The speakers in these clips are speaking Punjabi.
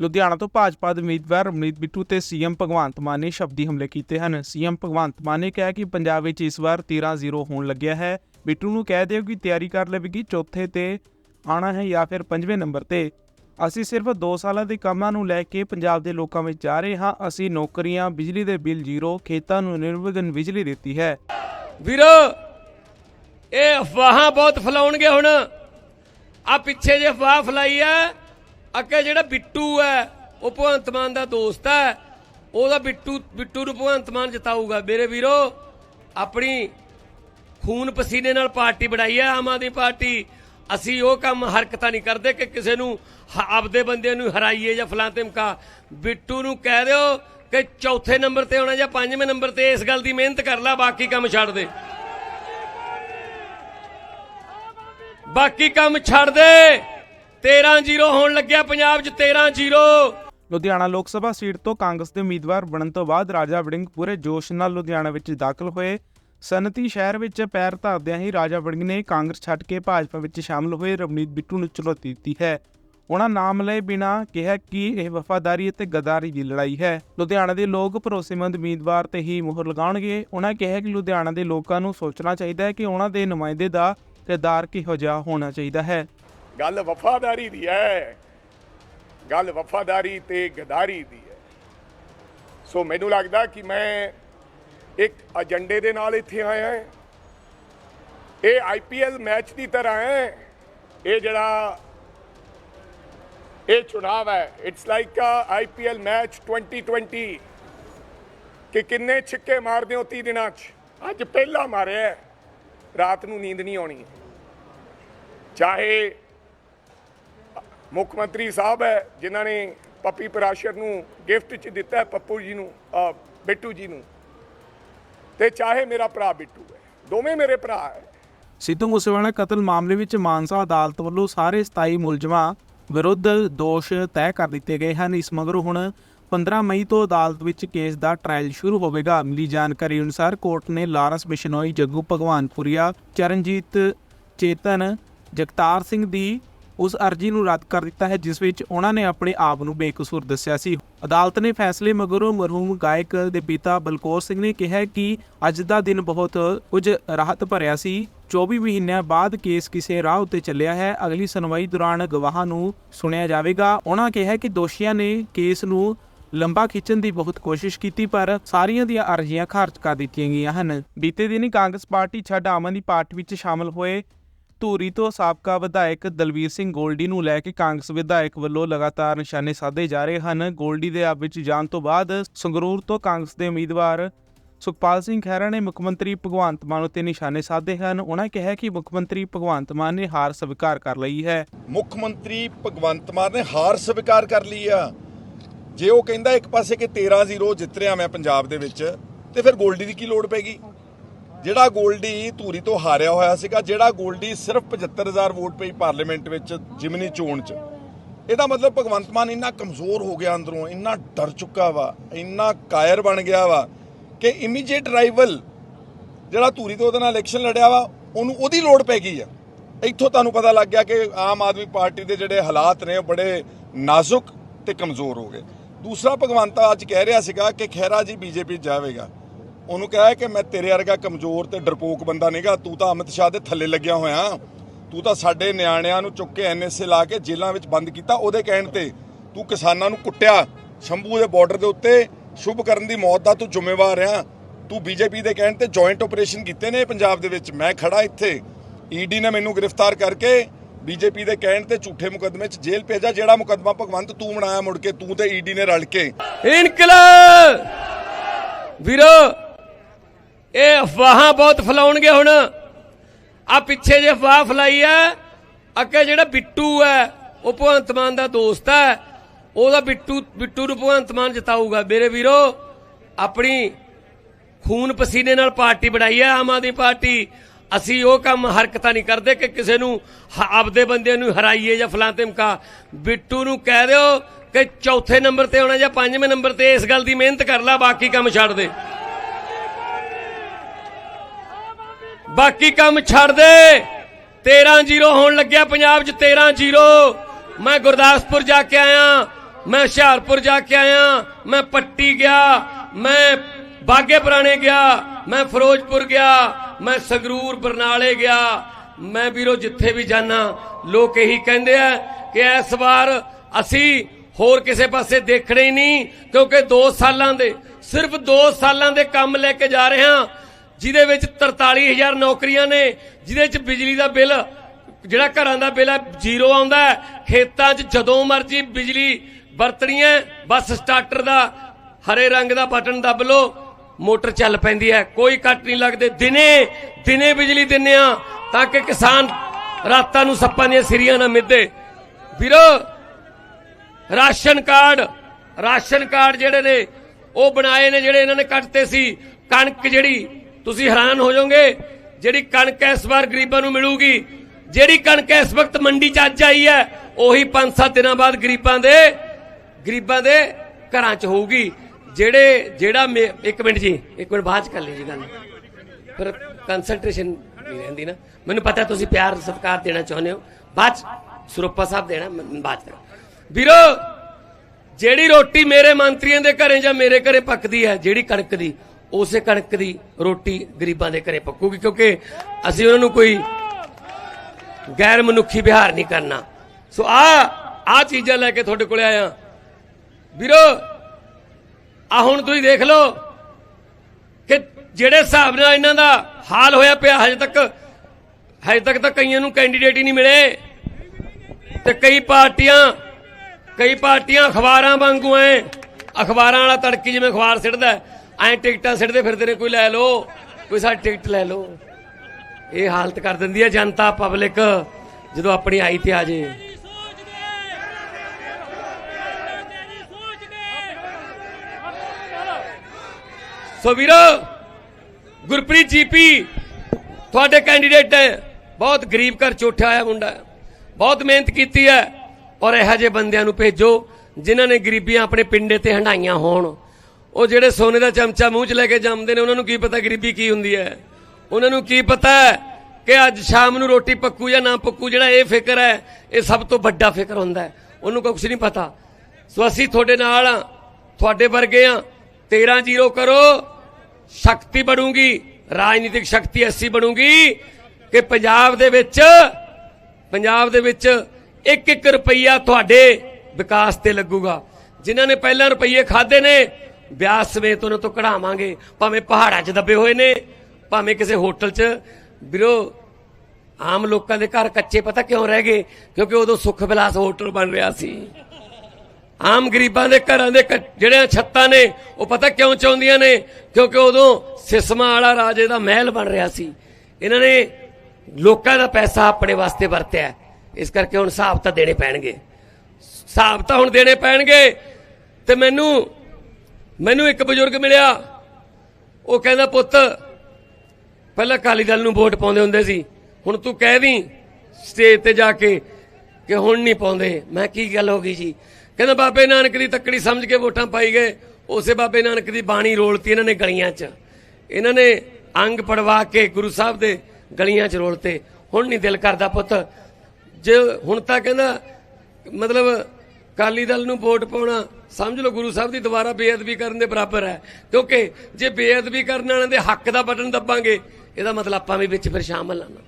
ਲੁਧਿਆਣਾ ਤੋਂ ਭਾਜਪਾ ਦੇ ਉਮੀਦਵਾਰ ਰਮਨੀਤ ਬਿੱਟੂ ਤੇ ਸੀਐਮ ਭਗਵੰਤ ਮਾਨ ਨੇ ਸ਼ਬਦੀ ਹਮਲੇ ਕੀਤੇ ਹਨ। ਸੀਐਮ ਭਗਵੰਤ ਮਾਨ ਨੇ ਕਿਹਾ ਕਿ ਪੰਜਾਬ ਵਿੱਚ ਇਸ ਵਾਰ 13-0 ਹੋਣ ਲੱਗਿਆ ਹੈ। ਬਿੱਟੂ ਨੂੰ ਕਹਿ ਦਿਓ ਕਿ ਤਿਆਰੀ ਕਰ ਲਵੇਗੀ, ਚੌਥੇ ਤੇ ਆਣਾ ਹੈ ਜਾਂ ਫਿਰ ਪੰਜਵੇਂ ਨੰਬਰ ਤੇ। ਅਸੀਂ ਸਿਰਫ 2 ਸਾਲਾਂ ਦੇ ਕੰਮਾਂ ਨੂੰ ਲੈ ਕੇ ਪੰਜਾਬ ਦੇ ਲੋਕਾਂ ਵਿੱਚ ਜਾ ਰਹੇ ਹਾਂ। ਅਸੀਂ ਨੌਕਰੀਆਂ, ਬਿਜਲੀ ਦੇ ਬਿੱਲ ਜ਼ੀਰੋ, ਖੇਤਾਂ ਨੂੰ ਨਿਰਵਿਘਨ ਬਿਜਲੀ ਦਿੱਤੀ ਹੈ। ਵੀਰੋ, ਇਹ ਅਫਵਾਹਾਂ ਬਹੁਤ ਫਲਾਉਣਗੇ ਹੁਣ। ਆ ਪਿੱਛੇ ਜੇ ਅਫਵਾਹ ਫਲਾਈ ਆ ਅੱਗੇ ਜਿਹੜਾ ਬਿੱਟੂ ਹੈ, ਉਹ ਭਗਵੰਤ ਮਾਨ ਦਾ ਦੋਸਤ ਹੈ। ਉਹਦਾ ਬਿੱਟੂ ਬਿੱਟੂ ਨੂੰ ਭਗਵੰਤ ਮਾਨ ਜਿਤਾਊਗਾ। ਮੇਰੇ ਵੀਰੋ, ਆਪਣੀ ਖੂਨ ਪਸੀਨੇ ਨਾਲ ਪਾਰਟੀ ਬਣਾਈ ਹੈ ਆਮ ਆਦਮੀ ਪਾਰਟੀ। ਅਸੀਂ ਉਹ ਕੰਮ ਹਰਕਤਾਂ ਨਹੀਂ ਕਰਦੇ ਕਿ ਕਿਸੇ ਨੂੰ ਆਪਦੇ ਬੰਦੇ ਨੂੰ ਹਰਾਈਏ ਜਾਂ ਫਲਾਂ ਧਮਕਾ ਬਿੱਟੂ ਨੂੰ ਕਹਿ ਦਿਓ ਕਿ ਚੌਥੇ ਨੰਬਰ ਤੇ ਆਉਣਾ ਜਾਂ ਪੰਜਵੇਂ ਨੰਬਰ ਤੇ ਇਸ ਗੱਲ ਦੀ ਮਿਹਨਤ ਕਰ ਲੈ, ਬਾਕੀ ਕੰਮ ਛੱਡ ਦੇ। ਬਾਕੀ ਕੰਮ ਛੱਡ ਦੇ। 13-0 ਹੋਣ ਲੱਗਿਆ ਪੰਜਾਬ 'ਚ 13-0 ਲੁਧਿਆਣਾ ਲੋਕ ਸਭਾ ਸੀਟ ਤੋਂ ਕਾਂਗਰਸ ਦੇ ਉਮੀਦਵਾਰ ਬਣਨ ਤੋਂ ਬਾਅਦ ਰਾਜਾ ਵੜਿੰਗ ਪੂਰੇ ਜੋਸ਼ ਨਾਲ ਲੁਧਿਆਣਾ ਵਿੱਚ ਦਾਖਲ ਹੋਏ। ਸਨਅਤੀ ਸ਼ਹਿਰ ਵਿੱਚ ਪੈਰ ਧਰਦਿਆਂ ਹੀ ਰਾਜਾ ਵੜਿੰਗ ਨੇ ਕਾਂਗਰਸ ਛੱਡ ਕੇ ਭਾਜਪਾ ਵਿੱਚ ਸ਼ਾਮਲ ਹੋਏ ਰਵਨੀਤ ਬਿੱਟੂ ਨੂੰ ਚੁਣੌਤੀ ਦਿੱਤੀ ਹੈ। ਉਹਨਾਂ ਨਾਮ ਲਏ ਬਿਨਾ ਕਿਹਾ ਕਿ ਇਹ ਵਫਾਦਾਰੀ ਅਤੇ ਗਦਾਰੀ ਦੀ ਲੜਾਈ ਹੈ। ਲੁਧਿਆਣਾ ਦੇ ਲੋਕ ਭਰੋਸੇਮੰਦ ਉਮੀਦਵਾਰ ਤੇ ਹੀ ਮੋਹਰ ਲਗਾਉਣਗੇ। ਉਹਨਾਂ ਕਿਹਾ ਕਿ ਲੁਧਿਆਣਾ ਦੇ ਲੋਕਾਂ ਨੂੰ ਸੋਚਣਾ ਚਾਹੀਦਾ ਹੈ ਕਿ ਉਹਨਾਂ ਦੇ ਨੁਮਾਇੰਦੇ ਦਾ ਕਿਰਦਾਰ ਕਿਹੋ ਜਿਹਾ ਹੋਣਾ ਚਾਹੀਦਾ ਹੈ। ਗੱਲ ਵਫਾਦਾਰੀ ਦੀ ਹੈ। ਗੱਲ ਵਫਾਦਾਰੀ ਤੇ ਗਦਾਰੀ ਦੀ ਹੈ। ਸੋ ਮੈਨੂੰ ਲੱਗਦਾ ਕਿ ਮੈਂ ਇੱਕ ਏਜੰਡੇ ਦੇ ਨਾਲ ਇੱਥੇ ਆਇਆ ਹਾਂ। ਇਹ ਆਈਪੀਐਲ ਮੈਚ ਦੀ ਤਰ੍ਹਾਂ ਹੈ। ਇਹ ਜਿਹੜਾ ਇਹ ਚੁਣਾਵ ਹੈ it's like uh IPL match 2020 ਕਿ ਕਿੰਨੇ ਛਿੱਕੇ ਮਾਰਦੇ ਹੋ 30 ਦਿਨਾਂ 'ਚ? ਅੱਜ ਪਹਿਲਾ ਮਾਰਿਆ ਰਾਤ ਨੂੰ ਨੀਂਦ ਨਹੀਂ ਆਉਣੀ। ਚਾਹੇ ਮੁੱਖ ਮੰਤਰੀ ਸਾਹਿਬ ਹੈ, ਜਿਨ੍ਹਾਂ ਨੇ ਪੱਪੀ ਪਰਾਸ਼ਰ ਨੂੰ ਗਿਫਟ ਚ ਦਿੱਤਾ ਹੈ, ਪੱਪੂ ਜੀ ਨੂੰ ਬਿੱਟੂ ਜੀ ਨੂੰ। ਤੇ ਚਾਹੇ ਮੇਰਾ ਭਰਾ ਬਿੱਟੂ ਹੈ, ਦੋਵੇਂ ਮੇਰੇ ਭਰਾ ਹੈ। ਸਿੱਧੂ ਮੂਸੇਵਾਲਾ ਕਤਲ ਮਾਮਲੇ ਵਿੱਚ ਮਾਨਸਾ ਅਦਾਲਤ ਵੱਲੋਂ ਸਾਰੇ 27 ਮੁਲਜ਼ਮਾਂ ਵਿਰੁੱਧ ਦੋਸ਼ ਤੈਅ ਕਰ ਦਿੱਤੇ ਗਏ ਹਨ। ਇਸ ਮਗਰੋਂ ਹੁਣ 15 ਮਈ ਤੋਂ ਅਦਾਲਤ ਵਿੱਚ ਕੇਸ ਦਾ ਟ੍ਰਾਇਲ ਸ਼ੁਰੂ ਹੋਵੇਗਾ। ਮਿਲੀ ਜਾਣਕਾਰੀ ਅਨੁਸਾਰ ਕੋਰਟ ਨੇ ਲਾਰੈਂਸ ਬਿਸ਼ਨੋਈ ਜੱਗੂ ਭਗਵਾਨਪੁਰੀਆ, ਚਰਨਜੀਤ ਚੇਤਨ, ਜਗਤਾਰ ਸਿੰਘ ਦੀ ਉਸ ਅਰਜੀ ਨੂੰ ਰੱਦ ਕਰ ਦਿੱਤਾ ਹੈ, ਜਿਸ ਵਿੱਚ ਉਹਨਾਂ ਨੇ ਆਪਣੇ ਆਪ ਨੂੰ ਬੇਕਸੂਰ ਦੱਸਿਆ ਸੀ। ਅਦਾਲਤ ਨੇ ਫੈਸਲੇ ਮਗਰੋਂ ਮਰਹੂਮ ਗਾਇਕ ਦੇ ਪਿਤਾ ਬਲਕੌਰ ਸਿੰਘ ਨੇ ਕਿਹਾ ਕਿ ਅੱਜ ਦਾ ਦਿਨ ਬਹੁਤ ਕੁਝ ਰਾਹਤ ਭਰਿਆ ਸੀ। 24 ਮਹੀਨਿਆਂ ਬਾਅਦ ਕੇਸ ਕਿਸੇ ਰਾਹ ਉੱਤੇ ਚੱਲਿਆ ਹੈ। ਅਗਲੀ ਸੁਣਵਾਈ ਦੌਰਾਨ ਗਵਾਹਾਂ ਨੂੰ ਸੁਣਿਆ ਜਾਵੇਗਾ। ਉਹਨਾਂ ਕਿਹਾ ਕਿ ਦੋਸ਼ੀਆਂ ਨੇ ਕੇਸ ਨੂੰ ਲੰਬਾ ਖਿੱਚਣ ਦੀ ਬਹੁਤ ਕੋਸ਼ਿਸ਼ ਕੀਤੀ, ਪਰ ਸਾਰੀਆਂ ਦੀਆਂ ਅਰਜ਼ੀਆਂ ਖਾਰਜ ਕਰ ਦਿੱਤੀਆਂ ਗਈਆਂ ਹਨ। ਬੀਤੇ ਦਿਨ ਕਾਂਗਰਸ ਪਾਰਟੀ ਛੱਡ ਆਮ ਆਦਮੀ ਪਾਰਟੀ ਵਿੱਚ ਸ਼ਾਮਲ ਹੋਏ। ਧੂਰੀ ਤੋਂ ਸਾਬਕਾ ਵਿਧਾਇਕ ਦਲਵੀਰ ਸਿੰਘ ਗੋਲਡੀ ਨੂੰ ਲੈ ਕੇ ਕਾਂਗਰਸ ਵਿਧਾਇਕ ਵੱਲੋਂ ਲਗਾਤਾਰ ਨਿਸ਼ਾਨੇ ਸਾਧੇ ਜਾ ਰਹੇ ਹਨ। ਗੋਲਡੀ ਦੇ ਆਪ ਵਿੱਚ ਜਾਣ ਤੋਂ ਬਾਅਦ ਸੰਗਰੂਰ ਤੋਂ ਕਾਂਗਰਸ ਦੇ ਉਮੀਦਵਾਰ ਸੁਖਪਾਲ ਸਿੰਘ ਖਹਿਰਾ ਨੇ ਮੁੱਖ ਮੰਤਰੀ ਭਗਵੰਤ ਮਾਨ ਉੱਤੇ ਨਿਸ਼ਾਨੇ ਸਾਧੇ ਹਨ। ਉਹਨਾਂ ਕਿਹਾ ਕਿ ਮੁੱਖ ਮੰਤਰੀ ਭਗਵੰਤ ਮਾਨ ਨੇ ਹਾਰ ਸਵੀਕਾਰ ਕਰ ਲਈ ਹੈ। ਮੁੱਖ ਮੰਤਰੀ ਭਗਵੰਤ ਮਾਨ ਨੇ ਹਾਰ ਸਵੀਕਾਰ ਕਰ ਲਈ ਆ। ਜੇ ਉਹ ਕਹਿੰਦਾ ਇੱਕ ਪਾਸੇ ਕਿ 13-0 ਜਿੱਤ ਰਿਹਾ ਮੈਂ ਪੰਜਾਬ ਦੇ ਵਿੱਚ, ਤੇ ਫਿਰ ਗੋਲਡੀ ਦੀ ਕੀ ਲੋੜ ਪੈਗੀ ਜਿਹੜਾ ਗੋਲਡੀ ਧੂਰੀ ਤੋਂ ਹਾਰਿਆ ਹੋਇਆ ਸੀਗਾ, ਜਿਹੜਾ ਗੋਲਡੀ ਸਿਰਫ 75000 ਵੋਟ ਪਈ ਪਾਰਲੀਮੈਂਟ ਵਿੱਚ ਜਿਮਨੀ ਚੋਣ 'ਚ। ਇਹਦਾ ਮਤਲਬ ਭਗਵੰਤ ਮਾਨ ਇੰਨਾ ਕਮਜ਼ੋਰ ਹੋ ਗਿਆ ਅੰਦਰੋਂ, ਇੰਨਾ ਡਰ ਚੁੱਕਾ ਵਾ, ਇੰਨਾ ਕਾਇਰ ਬਣ ਗਿਆ ਵਾ ਕਿ ਇਮੀਡੀਏਟ ਰਾਈਵਲ ਜਿਹੜਾ ਧੂਰੀ ਤੋਂ ਉਹਦੇ ਨਾਲ ਇਲੈਕਸ਼ਨ ਲੜਿਆ ਵਾ, ਉਹਨੂੰ ਉਹਦੀ ਲੋੜ ਪੈ ਗਈ ਆ। ਇੱਥੋਂ ਤੁਹਾਨੂੰ ਪਤਾ ਲੱਗ ਗਿਆ ਕਿ ਆਮ ਆਦਮੀ ਪਾਰਟੀ ਦੇ ਜਿਹੜੇ ਹਾਲਾਤ ਨੇ ਉਹ ਬੜੇ ਨਾਜ਼ੁਕ ਤੇ ਕਮਜ਼ੋਰ ਹੋ ਗਏ। ਦੂਸਰਾ ਭਗਵੰਤ ਅੱਜ ਕਹਿ ਰਿਹਾ ਸੀਗਾ ਕਿ ਖਹਿਰਾ ਜੀ ਬੀਜੇਪੀ ਜਾਵੇਗਾ। ਉਹਨੂੰ ਕਿਹਾ ਕਿ ਮੈਂ ਤੇਰੇ ਵਰਗਾ ਕਮਜ਼ੋਰ ਤੇ ਡਰਪੋਕ ਬੰਦਾ ਨਹੀਂਗਾ ਤੂੰ ਤਾਂ ਅਮਿਤ ਸ਼ਾਹ ਦੇ ਥੱਲੇ ਲੱਗਿਆ ਹੋਇਆ। ਤੂੰ ਤਾਂ ਸਾਡੇ ਨਿਆਣਿਆਂ ਨੂੰ ਚੁੱਕ ਕੇ ਐਨਐਸਏ ਲਾ ਕੇ ਜੇਲ੍ਹਾਂ ਵਿੱਚ ਬੰਦ ਕੀਤਾ ਉਹਦੇ ਕਹਿਣ ਤੇ। ਤੂੰ ਕਿਸਾਨਾਂ ਨੂੰ ਕੁੱਟਿਆ ਸ਼ੰਭੂ ਦੇ ਬਾਰਡਰ ਦੇ ਉੱਤੇ। ਸ਼ੁਭ ਕਰਨ ਦੀ ਮੌਤ ਦਾ ਤੂੰ ਜ਼ਿੰਮੇਵਾਰ ਆ। ਤੂੰ ਬੀਜੇਪੀ ਦੇ ਕਹਿਣ ਤੇ ਜੁਆਇੰਟ ਆਪਰੇਸ਼ਨ ਕੀਤੇ ਨੇ ਪੰਜਾਬ ਦੇ ਵਿੱਚ। ਮੈਂ ਖੜਾ ਇੱਥੇ। ਈਡੀ ਨੇ ਮੈਨੂੰ ਗ੍ਰਿਫਤਾਰ ਕਰਕੇ ਬੀਜੇਪੀ ਦੇ ਕਹਿਣ ਤੇ ਝੂਠੇ ਮੁਕੱਦਮੇ 'ਚ ਜੇਲ੍ਹ ਭੇਜਿਆ, ਜਿਹੜਾ ਮੁਕੱਦਮਾ ਭਗਵੰਤ ਤੂੰ ਬਣਾਇਆ ਮੁੜ ਕੇ, ਤੂੰ ਤੇ ਈਡੀ ਨੇ ਰਲ ਕੇ। ਇਨਕਲਾਬ! ਵੀਰੋ! ਇਹ ਅਫਵਾਹਾਂ ਬਹੁਤ ਫਲਾਉਣਗੇ ਹੁਣ। ਆ ਪਿੱਛੇ ਜੇ ਅਫਵਾਹ ਫਲਾਈ ਐ ਅੱਗੇ ਜਿਹੜਾ ਬਿੱਟੂ ਹੈ ਉਹ ਭਗਵੰਤ ਮਾਨ ਦਾ ਦੋਸਤ ਹੈ ਉਹਦਾ ਬਿੱਟੂ ਬਿੱਟੂ ਨੂੰ ਭਗਵੰਤ ਮਾਨ ਜਿਤਾਊਗਾ। ਮੇਰੇ ਵੀਰੋ, ਆਪਣੀ ਖੂਨ ਪਸੀਨੇ ਨਾਲ ਪਾਰਟੀ ਬਣਾਈ ਹੈ ਆਮ ਆਦਮੀ ਪਾਰਟੀ। ਅਸੀਂ ਉਹ ਕੰਮ ਹਰਕਤਾਂ ਨਹੀਂ ਕਰਦੇ ਕਿ ਕਿਸੇ ਨੂੰ ਆਪਦੇ ਬੰਦੇ ਨੂੰ ਹਰਾਈਏ ਜਾਂ ਫਲਾਂ ਧਮਕਾ ਬਿੱਟੂ ਨੂੰ ਕਹਿ ਦਿਓ ਕਿ ਚੌਥੇ ਨੰਬਰ ਤੇ ਆਉਣਾ ਜਾਂ ਪੰਜਵੇਂ ਨੰਬਰ ਤੇ ਇਸ ਗੱਲ ਦੀ ਮਿਹਨਤ ਕਰ ਲੈ, ਬਾਕੀ ਕੰਮ ਛੱਡ ਦੇ। ਬਾਕੀ ਕੰਮ ਛੱਡ ਦੇ। 13-0 ਹੋਣ ਲੱਗਿਆ ਪੰਜਾਬ 'ਚ 13-0 ਮੈਂ ਗੁਰਦਾਸਪੁਰ ਜਾ ਕੇ ਆਇਆ, ਮੈਂ ਹੁਸ਼ਿਆਰਪੁਰ ਜਾ ਕੇ ਆਇਆ, ਮੈਂ ਪੱਟੀ ਗਿਆ, ਮੈਂ ਬਾਗੇ ਪੁਰਾਣੇ ਗਿਆ, ਮੈਂ ਫਿਰੋਜ਼ਪੁਰ ਗਿਆ, ਮੈਂ ਸੰਗਰੂਰ, ਬਰਨਾਲੇ ਗਿਆ। ਮੈਂ ਵੀਰੋ, ਜਿੱਥੇ ਵੀ ਜਾਣਾ ਲੋਕ ਇਹੀ ਕਹਿੰਦੇ ਆ ਕਿ ਇਸ ਵਾਰ ਅਸੀਂ ਹੋਰ ਕਿਸੇ ਪਾਸੇ ਦੇਖਣੇ ਨਹੀਂ, ਕਿਉਂਕਿ 2 ਸਾਲਾਂ ਦੇ, ਸਿਰਫ 2 ਸਾਲਾਂ ਦੇ ਕੰਮ ਲੈ ਕੇ ਜਾ ਰਹੇ ਹਾਂ। ਜਿਹਦੇ ਵਿੱਚ 43000 ਨੌਕਰੀਆਂ ਨੇ, ਜਿਹਦੇ ਚ ਬਿਜਲੀ ਦਾ ਬਿੱਲ, ਜਿਹੜਾ ਘਰਾਂ ਦਾ ਬਿੱਲ ਹੈ, ਜ਼ੀਰੋ ਆਉਂਦਾ ਖੇਤਾਂ 'ਚ ਜਦੋਂ ਮਰਜ਼ੀ ਬਿਜਲੀ ਵਰਤਣੀ ਹੈ, ਬਸ ਸਟਾਰਟਰ ਦਾ ਹਰੇ ਰੰਗ ਦਾ ਬਟਨ ਦੱਬ ਲਓ, ਮੋਟਰ ਚੱਲ ਪੈਂਦੀ ਹੈ। ਕੋਈ ਕੱਟ ਨਹੀਂ ਲੱਗਦੇ। ਦਿਨੇ ਦਿਨੇ ਬਿਜਲੀ ਦਿੰਨੇ ਆ, ਤਾਂ ਕਿ ਕਿਸਾਨ ਰਾਤਾਂ ਨੂੰ ਸੱਪਾਂ ਦੀਆਂ ਸਿਰੀਆਂ ਨਾ ਮਿੱਦੇ ਵੀਰੋ, ਰਾਸ਼ਨ ਕਾਰਡ ਰਾਸ਼ਨ ਕਾਰਡ ਜਿਹੜੇ ਨੇ, ਉਹ ਬਣਾਏ ਨੇ, ਜਿਹੜੇ ਇਹਨਾਂ ਨੇ ਕੱਟਤੇ ਸੀ। ਕਣਕ ਜਿਹੜੀ ਤੁਸੀਂ ਹੈਰਾਨ ਹੋ ਜਾਓਗੇ, ਜਿਹੜੀ ਕਣਕ ਇਸ ਵਾਰ ਗਰੀਬਾਂ ਨੂੰ ਮਿਲੂਗੀ, ਜਿਹੜੀ ਕਣਕ ਇਸ ਵਕਤ ਮੰਡੀ 'ਚ ਅੱਜ ਆਈ ਹੈ, ਉਹੀ 5-7 ਦਿਨਾਂ ਬਾਅਦ ਗਰੀਬਾਂ ਦੇ ਗਰੀਬਾਂ ਦੇ ਘਰਾਂ 'ਚ ਹੋਊਗੀ। ਜਿਹੜੇ, ਜਿਹੜਾ ਇੱਕ ਮਿੰਟ ਜੀ, ਇੱਕ ਮਿੰਟ ਬਾਅਦ ਕਰ ਲਈ ਜੀ ਗੱਲ। ਪਰ ਕਨਸੈਂਟਰੇਸ਼ਨ ਨਹੀਂ ਰਹਿੰਦੀ ਨਾ। ਮੈਨੂੰ ਪਤਾ ਤੁਸੀਂ ਪਿਆਰ, ਸਤਿਕਾਰ ਦੇਣਾ ਚਾਹੁੰਦੇ ਹੋ। ਬਾਅਦ 'ਚ, ਸਰੋਪਾ ਸਾਹਿਬ ਦੇਣਾ ਬਾਅਦ ਵੀਰੋ, ਜਿਹੜੀ ਰੋਟੀ ਮੇਰੇ ਮੰਤਰੀਆਂ ਦੇ ਘਰੇ ਜਾਂ ਮੇਰੇ ਘਰੇ ਪੱਕਦੀ ਹੈ, ਜਿਹੜੀ ਕਣਕ ਦੀ ਉਸੇ ਕਣਕ ਦੀ ਰੋਟੀ ਗਰੀਬਾਂ ਦੇ ਘਰੇ ਪੱਕੂਗੀ, ਕਿਉਂਕਿ ਅਸੀਂ ਉਹਨਾਂ ਨੂੰ ਕੋਈ ਗੈਰ ਮਨੁੱਖੀ ਵਿਹਾਰ ਨਹੀਂ ਕਰਨਾ। ਸੋ ਆ ਆ ਚੀਜ਼ਾਂ ਲੈ ਕੇ ਤੁਹਾਡੇ ਕੋਲੇ ਆਇਆ। ਵੀਰੋ, ਆ ਹੁਣ ਤੁਸੀਂ ਦੇਖ ਲਓ ਕਿ ਜਿਹੜੇ ਹਿਸਾਬ ਨਾਲ ਇਹਨਾਂ ਦਾ ਹਾਲ ਹੋਇਆ ਪਿਆ, ਹਜੇ ਤੱਕ ਹਜੇ ਤੱਕ ਤਾਂ ਕਈਆਂ ਨੂੰ ਕੈਂਡੀਡੇਟ ਹੀ ਨਹੀਂ ਮਿਲੇ। ਤੇ ਕਈ ਪਾਰਟੀਆਂ ਕਈ ਪਾਰਟੀਆਂ ਅਖਬਾਰਾਂ ਵਾਂਗੂ ਐ। ਅਖਬਾਰਾਂ ਵਾਲਾ ਤੜਕੀ ਜਿਵੇਂ ਅਖਬਾਰ ਸਿੱਟਦਾ ਐ ਟਿਕਟਾਂ ਸਿੱਟਦੇ ਫਿਰਦੇ ਨੇ, ਕੋਈ ਲੈ ਲਓ, ਕੋਈ ਸਾਡੀ ਟਿਕਟ ਲੈ ਲਓ। ਇਹ ਹਾਲਤ ਕਰ ਦਿੰਦੀ ਹੈ ਜਨਤਾ ਪਬਲਿਕ, ਜਦੋਂ ਆਪਣੀ ਆਈ ਤੇ ਆ ਜੇ। ਸੋ ਵੀਰੋ, ਗੁਰਪ੍ਰੀਤ ਜੀਪੀ, ਤੁਹਾਡੇ ਕੈਂਡੀਡੇਟ ਹੈ ਬਹੁਤ ਗਰੀਬ ਘਰ ਚੋਠਾ ਆਇਆ ਮੁੰਡਾ ਬਹੁਤ ਮਿਹਨਤ ਕੀਤੀ ਹੈ, ਔਰ ਇਹੋ ਜਿਹੇ ਬੰਦਿਆਂ ਨੂੰ ਭੇਜੋ, ਜਿਨ੍ਹਾਂ ਨੇ ਗਰੀਬੀਆਂ ਆਪਣੇ ਪਿੰਡੇ ਤੇ ਹੰਡਾਈਆਂ ਹੋਣ। ਉਹ ਜਿਹੜੇ ਸੋਨੇ ਦਾ ਚਮਚਾ ਮੂੰਹ 'ਚ ਲੈ ਕੇ ਜੰਮਦੇ ਨੇ, ਉਹਨਾਂ ਨੂੰ ਕੀ ਪਤਾ ਗਰੀਬੀ ਕੀ ਹੁੰਦੀ ਹੈ? ਉਹਨਾਂ ਨੂੰ ਕੀ ਪਤਾ ਕਿ ਅੱਜ ਸ਼ਾਮ ਨੂੰ ਰੋਟੀ ਪੱਕੂ ਜਾਂ ਨਾ ਪੱਕੂ, ਜਿਹੜਾ ਇਹ ਫਿਕਰ ਹੈ, ਇਹ ਸਭ ਤੋਂ ਵੱਡਾ ਫਿਕਰ ਹੁੰਦਾ ਹੈ। ਉਹਨੂੰ ਕੁਝ ਨਹੀਂ ਪਤਾ। ਸੋ ਅਸੀਂ ਤੁਹਾਡੇ ਨਾਲ ਆ ਤੁਹਾਡੇ ਵਰਗੇ ਆ 13 ਜ਼ੀਰੋ ਕਰੋ। ਸ਼ਕਤੀ ਬਣੂਗੀ, ਰਾਜਨੀਤਿਕ ਸ਼ਕਤੀ ਐਸੀ ਬਣੂਗੀ ਕਿ ਪੰਜਾਬ ਦੇ ਵਿੱਚ, ਪੰਜਾਬ ਦੇ ਵਿੱਚ ਇੱਕ ਇੱਕ ਰੁਪਈਆ ਤੁਹਾਡੇ ਵਿਕਾਸ ਤੇ ਲੱਗੂਗਾ। ਜਿਨ੍ਹਾਂ ਨੇ ਪਹਿਲਾਂ ਰੁਪਈਏ ਖਾਦੇ ਨੇ ਵਿਆਹ ਸਮੇਤ ਉਹਨਾਂ ਤੋਂ ਕਢਾਵਾਂਗੇ। ਭਾਵੇਂ ਪਹਾੜਾਂ 'ਚ ਦੱਬੇ ਹੋਏ ਨੇ, ਭਾਵੇਂ ਕਿਸੇ ਹੋਟਲ 'ਚ। ਵੀਰੋ, ਆਮ ਲੋਕਾਂ ਦੇ ਘਰ ਕੱਚੇ ਪਤਾ ਕਿਉਂ ਰਹਿ ਗਏ? ਕਿਉਂਕਿ ਉਦੋਂ ਸੁੱਖ ਵਿਲਾਸ ਹੋਟਲ ਬਣ ਰਿਹਾ ਸੀ। ਆਮ ਗਰੀਬਾਂ ਦੇ ਘਰਾਂ ਦੇ ਜਿਹੜੀਆਂ ਛੱਤਾਂ ਨੇ, ਉਹ ਪਤਾ ਕਿਉਂ ਚਾਹੁੰਦੀਆਂ ਨੇ? ਕਿਉਂਕਿ ਉਦੋਂ ਸਿਸਮਾ ਵਾਲਾ ਰਾਜੇ ਦਾ ਮਹਿਲ ਬਣ ਰਿਹਾ ਸੀ। ਇਹਨਾਂ ਨੇ ਲੋਕਾਂ ਦਾ ਪੈਸਾ ਆਪਣੇ ਵਾਸਤੇ ਵਰਤਿਆ। ਇਸ ਕਰਕੇ ਹੁਣ ਹਿਸਾਬ ਤਾਂ ਦੇਣੇ ਪੈਣਗੇ। ਹਿਸਾਬ ਤਾਂ ਹੁਣ ਦੇਣੇ ਪੈਣਗੇ ਤੇ ਮੈਨੂੰ ਮੈਨੂੰ ਇੱਕ ਬਜ਼ੁਰਗ ਮਿਲਿਆ। ਉਹ ਕਹਿੰਦਾ, ਪੁੱਤ, ਪਹਿਲਾਂ ਅਕਾਲੀ ਦਲ ਨੂੰ ਵੋਟ ਪਾਉਂਦੇ ਹੁੰਦੇ ਸੀ। ਹੁਣ ਤੂੰ ਕਹਿ ਵੀ ਸਟੇਜ ਤੇ ਜਾ ਕੇ ਕਿ ਹੁਣ ਨਹੀਂ ਪਾਉਂਦੇ। ਮੈਂ ਕੀ ਗੱਲ ਹੋ ਗਈ ਜੀ ਕਹਿੰਦਾ, ਬਾਬੇ ਨਾਨਕ ਦੀ ਤੱਕੜੀ ਸਮਝ ਕੇ ਵੋਟਾਂ ਪਾਈ ਗਏ। ਉਸੇ ਬਾਬੇ ਨਾਨਕ ਦੀ ਬਾਣੀ ਰੋਲਤੀ ਇਹਨਾਂ ਨੇ ਗਲੀਆਂ 'ਚ। ਇਹਨਾਂ ਨੇ ਅੰਗ ਪੜਵਾ ਕੇ ਗੁਰੂ ਸਾਹਿਬ ਦੇ ਗਲੀਆਂ 'ਚ ਰੋਲਤੇ। ਹੁਣ ਨਹੀਂ ਦਿਲ ਕਰਦਾ, ਪੁੱਤ। ਜੇ ਹੁਣ ਤਾਂ ਕਹਿੰਦਾ, ਮਤਲਬ ਕਾਲੀ ਦਲ ਨੂੰ ਵੋਟ ਪਾਉਣਾ ਸਮਝ ਲਓ ਗੁਰੂ ਸਾਹਿਬ ਦੀ ਦੁਬਾਰਾ ਬੇਅਦਬੀ ਕਰਨ ਦੇ ਬਰਾਬਰ ਹੈ। ਕਿਉਂਕਿ ਜੇ ਬੇਅਦਬੀ ਕਰਨ ਵਾਲਿਆਂ ਦੇ ਹੱਕ ਦਾ ਬਟਨ ਦੱਬਾਂਗੇ, ਇਹਦਾ ਮਤਲਬ ਆਪਾਂ ਵੀ ਵਿੱਚ ਫਿਰ ਸ਼ਾਮਲ ਆਣਾ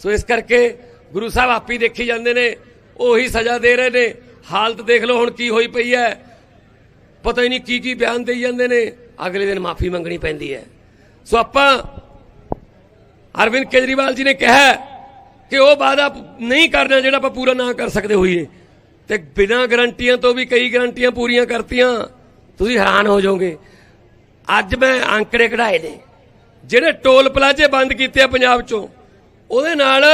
ਸੋ ਇਸ ਕਰਕੇ ਗੁਰੂ ਸਾਹਿਬ ਆਪੀ ਦੇਖੀ ਜਾਂਦੇ ਨੇ, ਉਹੀ ਸਜ਼ਾ ਦੇ ਰਹੇ ਨੇ। ਹਾਲਤ ਦੇਖ ਲਓ ਹੁਣ ਕੀ ਹੋਈ ਪਈ ਹੈ। ਪਤਾ ਹੀ ਨਹੀਂ ਕੀ ਕੀ ਬਿਆਨ ਦੇਈ ਜਾਂਦੇ ਨੇ। ਅਗਲੇ ਦਿਨ ਮਾਫੀ ਮੰਗਣੀ ਪੈਂਦੀ ਹੈ। ਸੋ ਆਪਾਂ ਅਰਵਿੰਦ ਕੇਜਰੀਵਾਲ ਜੀ ਨੇ ਕਿਹਾ ਕਿ ਉਹ ਵਾਅਦਾ ਨਹੀਂ ਕਰਨਾ ਜਿਹੜਾ ਆਪਾਂ ਪੂਰਾ ਨਾ ਕਰ ਸਕਦੇ ਹੋਈਏ। ਤੇ ਬਿਨਾਂ ਗਰੰਟੀਆਂ ਤੋਂ ਵੀ ਕਈ ਗਰੰਟੀਆਂ ਪੂਰੀਆਂ ਕਰਤੀਆਂ, ਤੁਸੀਂ ਹੈਰਾਨ ਹੋ ਜਾਓਗੇ। ਅੱਜ ਮੈਂ ਅੰਕੜੇ ਕਢਾਏ ਨੇ, ਜਿਹੜੇ ਟੋਲ ਪਲਾਜ਼ੇ ਬੰਦ ਕੀਤੇ ਆ ਪੰਜਾਬ ਚੋਂ, ਉਹਦੇ ਨਾਲ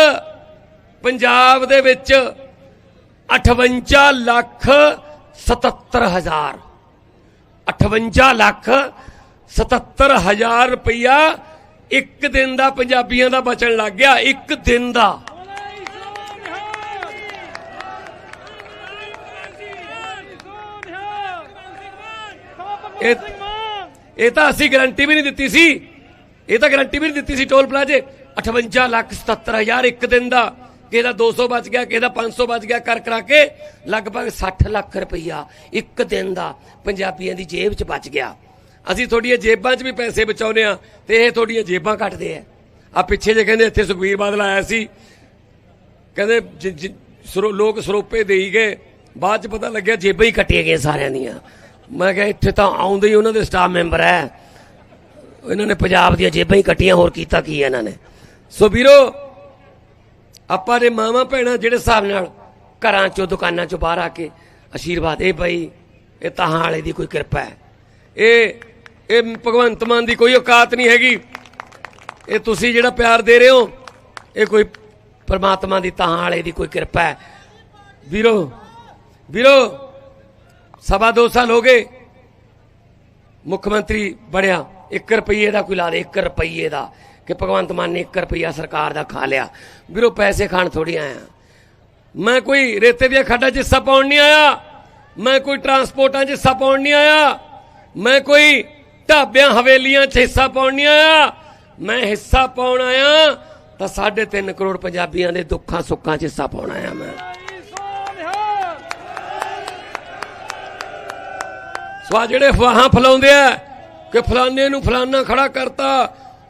ਪੰਜਾਬ ਦੇ ਵਿੱਚ 58 ਲੱਖ 77 ਹਜ਼ਾਰ 58 ਲੱਖ 77 ਹਜ਼ਾਰ ਰੁਪਇਆ ਇੱਕ ਦਿਨ ਦਾ ਪੰਜਾਬੀਆਂ ਦਾ ਬਚਣ ਲੱਗ ਗਿਆ, ਇੱਕ ਦਿਨ ਦਾ। ਇਹ ਇਹ ਤਾਂ ਅਸੀਂ ਗਾਰੰਟੀ ਵੀ ਨਹੀਂ ਦਿੱਤੀ ਸੀ। ਇਹ ਤਾਂ ਗਾਰੰਟੀ ਵੀ ਨਹੀਂ ਦਿੱਤੀ ਸੀ ਟੋਲ ਪਲਾਜ਼ੇ। 58 ਲੱਖ 77 ਹਜ਼ਾਰ ਇੱਕ ਦਿਨ ਦਾ। ਕਿਸੇ ਦਾ 200 ਬਚ ਗਿਆ ਕਿਸੇ ਦਾ 500 ਬਚ ਗਿਆ ਕਰ ਕਰਾ ਕੇ। ਲਗਭਗ 60 ਲੱਖ ਰੁਪਈਆ ਇੱਕ ਦਿਨ ਦਾ ਪੰਜਾਬੀਆਂ ਦੀ ਜੇਬ 'ਚ ਬਚ ਗਿਆ। ਅਸੀਂ ਤੁਹਾਡੀਆਂ ਜੇਬਾਂ 'ਚ ਵੀ ਪੈਸੇ ਬਚਾਉਨੇ ਆ ਤੇ ਇਹ ਤੁਹਾਡੀਆਂ ਜੇਬਾਂ ਕੱਟਦੇ ਆ। ਆ ਪਿੱਛੇ ਜੇ ਕਹਿੰਦੇ ਇੱਥੇ ਸੁਖਬੀਰ ਬਾਦਲ ਆਇਆ ਸੀ। ਕਹਿੰਦੇ ਸਰੋ- ਲੋਕ ਸਰੋਪੇ ਦੇਈ ਗਏ। ਬਾਅਦ 'ਚ ਪਤਾ ਲੱਗਿਆ ਜੇਬਾਂ ਹੀ ਕੱਟੀਆਂ ਗਈਆਂ ਸਾਰਿਆਂ ਦੀਆਂ। ਮੈਂ ਕਿਹਾ, ਇੱਥੇ ਤਾਂ ਆਉਂਦੇ ਹੀ ਉਹਨਾਂ ਦੇ ਸਟਾਫ ਮੈਂਬਰ ਹੈ ਇਹਨਾਂ ਨੇ ਪੰਜਾਬ ਦੀਆਂ ਜੇਬਾਂ ਹੀ ਕੱਟੀਆਂ, ਹੋਰ ਕੀਤਾ ਕੀ ਹੈ ਇਹਨਾਂ ਨੇ? ਸੋ ਵੀਰੋ, ਆਪਾਂ ਦੇ ਮਾਵਾਂ ਭੈਣਾਂ ਜਿਹੜੇ ਹਿਸਾਬ ਨਾਲ ਘਰਾਂ ਚੋਂ, ਦੁਕਾਨਾਂ ਚੋਂ ਬਾਹਰ ਆ ਕੇ ਆਸ਼ੀਰਵਾਦ, ਇਹ ਬਈ, ਇਹ ਤਾਹਾਂ ਵਾਲੇ ਦੀ ਕੋਈ ਕਿਰਪਾ ਹੈ ਇਹ ਇਹ ਭਗਵੰਤ ਮਾਨ ਦੀ ਕੋਈ ਔਕਾਤ ਨਹੀਂ ਹੈਗੀ। ਇਹ ਤੁਸੀਂ ਜਿਹੜਾ ਪਿਆਰ ਦੇ ਰਹੇ ਹੋ, ਇਹ ਕੋਈ ਪਰਮਾਤਮਾ ਦੀ ਤਾਂ ਵਾਲੇ ਦੀ ਕੋਈ ਕਿਰਪਾ ਹੈ ਵੀਰੋ ਵੀਰੋ ਸਵਾ ਦੋ ਸਾਲ ਹੋ ਗਏ। ਮੁੱਖ ਮੰਤਰੀ ਬਣਿਆ। 1 ਰੁਪਈਏ ਦਾ ਕੋਈ ਲਾ ਦੇ 1 ਰੁਪਈਏ ਦਾ। ਕਿ ਭਗਵੰਤ ਮਾਨ ਨੇ 1 ਰੁਪਈਆ ਸਰਕਾਰ ਦਾ ਖਾ ਲਿਆ। ਵੀਰੋ, ਪੈਸੇ ਖਾਣ ਥੋੜੀ ਆਇਆ। ਮੈਂ ਕੋਈ ਰੇਤੇ ਦੀਆਂ ਖੱਡਾਂ 'ਚ ਹਿੱਸਾ ਪਾਉਣ ਨਹੀਂ ਆਇਆ। ਮੈਂ ਕੋਈ ਟਰਾਂਸਪੋਰਟਾਂ 'ਚ ਹਿੱਸਾ ਪਾਉਣ ਨਹੀਂ ਆਇਆ। ਮੈਂ ਕੋਈ ਢਾਬਿਆਂ, ਹਵੇਲੀਆਂ 'ਚ ਹਿੱਸਾ ਪਾਉਣ ਨਹੀਂ ਆਇਆ। ਮੈਂ ਹਿੱਸਾ ਪਾਉਣ ਆਇਆ ਤਾਂ 3.5 ਕਰੋੜ ਪੰਜਾਬੀਆਂ ਦੇ ਦੁੱਖਾਂ ਸੁੱਖਾਂ 'ਚ ਹਿੱਸਾ ਪਾਉਣ ਆਇਆ ਮੈਂ। ਸੋ ਜਿਹੜੇ ਅਫਵਾਹਾਂ ਫਲਾਉਂਦੇ ਆ, ਕਿ ਫਲਾਣੇ ਨੂੰ ਫਲਾਣਾ ਖੜਾ ਕਰਤਾ।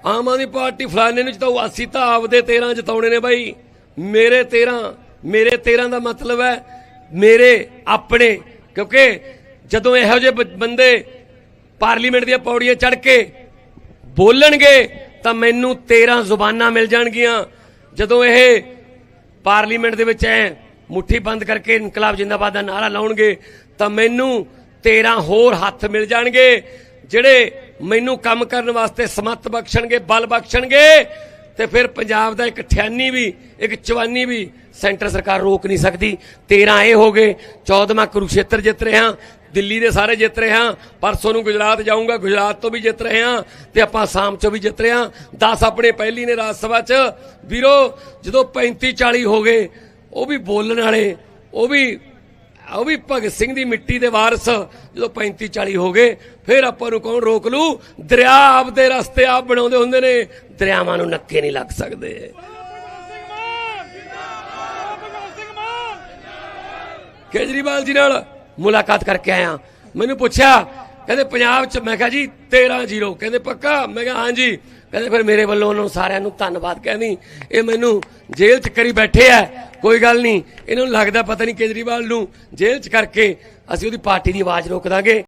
ਆਮ ਆਦਮੀ ਪਾਰਟੀ ਫਲਾਣੇ ਨੂੰ ਜਿਤਾਉ ਅਸੀਂ ਤਾਂ ਆਪਦੇ 13 ਜਿਤਾਉਣੇ ਨੇ ਬਾਈ। ਮੇਰੇ 13 ਮੇਰੇ 13 ਦਾ ਮਤਲਬ ਹੈ ਮੇਰੇ, ਆਪਣੇ। ਕਿਉਂਕਿ ਜਦੋਂ ਇਹੋ ਜਿਹੇ ਬੰਦੇ ਪਾਰਲੀਮੈਂਟ ਦੀਆਂ ਪੌੜੀਆਂ ਚੜ ਕੇ ਬੋਲਣਗੇ, ਤਾਂ ਮੈਨੂੰ 13 ਜ਼ੁਬਾਨਾਂ ਮਿਲ ਜਾਣਗੀਆਂ। ਜਦੋਂ ਇਹ ਪਾਰਲੀਮੈਂਟ ਦੇ ਵਿੱਚ ਐ ਮੁੱਠੀ ਬੰਦ ਕਰਕੇ ਇਨਕਲਾਬ ਜਿੰਦਾਬਾਦ ਦਾ ਨਾਰਾ ਲਾਉਣਗੇ, ਤਾਂ ਮੈਨੂੰ 13 ਹੋਰ ਹੱਥ ਮਿਲ ਜਾਣਗੇ, ਜਿਹੜੇ ਮੈਨੂੰ ਕੰਮ ਕਰਨ ਵਾਸਤੇ ਸਮੱਤ ਬਖਸ਼ਣਗੇ, ਬਲ ਬਖਸ਼ਣਗੇ, ਤੇ ਫਿਰ ਪੰਜਾਬ ਦਾ ਇੱਕ 98 ਵੀ, ਇੱਕ 54 ਵੀ ਸੈਂਟਰ ਸਰਕਾਰ ਰੋਕ ਨਹੀਂ ਸਕਦੀ। 13 ਇਹ ਹੋ ਗਏ 14ਵਾਂ ਕੁਰੂਕਸ਼ੇਤਰ ਜਿੱਤ ਰਹੇ ਹਾਂ, ਦਿੱਲੀ ਦੇ ਸਾਰੇ ਜਿੱਤ ਰਹੇ ਹਾਂ, ਪਰਸੋਂ ਨੂੰ ਗੁਜਰਾਤ ਜਾਊਂਗਾ, ਗੁਜਰਾਤ ਤੋਂ ਵੀ ਜਿੱਤ ਰਹੇ ਹਾਂ, ਤੇ ਆਪਾਂ ਆਸਾਮ ਚੋਂ ਵੀ ਜਿੱਤ ਰਹੇ ਹਾਂ। 10 ਆਪਣੇ ਪਹਿਲੀ ਨੇ ਰਾਜ ਸਭਾ 'ਚ। ਵੀਰੋ, ਜਦੋਂ 35 40 ਹੋ ਗਏ, ਉਹ ਵੀ ਬੋਲਣ ਵਾਲੇ, ਉਹ ਵੀ ਉਹ ਵੀ ਭਗਤ ਸਿੰਘ ਦੀ ਮਿੱਟੀ ਦੇ ਵਾਰਸ ਜਦੋਂ 35 40 ਹੋ ਗਏ, ਫਿਰ ਆਪਾਂ ਨੂੰ ਕੌਣ ਰੋਕ ਲੂ? ਦਰਿਆ ਆਪਦੇ ਰਸਤੇ ਆਪ ਬਣਾਉਂਦੇ ਹੁੰਦੇ ਨੇ। ਦਰਿਆਵਾਂ ਨੂੰ ਨੱਕੇ ਨਹੀਂ ਲੱਗ ਸਕਦੇ। ਕੇਜਰੀਵਾਲ ਜੀ ਨਾਲ ਮੁਲਾਕਾਤ ਕਰਕੇ ਆਇਆ। ਮੈਨੂੰ ਪੁੱਛਿਆ, ਕਹਿੰਦੇ ਪੰਜਾਬ 'ਚ, ਮੈਂ ਕਿਹਾ ਜੀ 13 ਜ਼ੀਰੋ। ਕਹਿੰਦੇ ਪੱਕਾ? ਮੈਂ ਕਿਹਾ, ਹਾਂਜੀ। ਕਹਿੰਦੇ ਫਿਰ ਮੇਰੇ ਵੱਲੋਂ ਉਹਨਾਂ ਨੂੰ ਸਾਰਿਆਂ ਨੂੰ ਧੰਨਵਾਦ ਕਹਿੰਦੀ, ਇਹ ਮੈਨੂੰ ਜੇਲ੍ਹ 'ਚ ਕਰੀ ਬੈਠੇ ਆ, ਕੋਈ ਗੱਲ ਨਹੀਂ। ਇਹਨਾਂ ਨੂੰ ਲੱਗਦਾ ਪਤਾ ਨਹੀਂ ਕੇਜਰੀਵਾਲ ਨੂੰ ਜੇਲ੍ਹ 'ਚ ਕਰਕੇ ਅਸੀਂ ਉਹਦੀ ਪਾਰਟੀ ਦੀ ਆਵਾਜ਼ ਰੋਕ ਦਾਂਗੇ।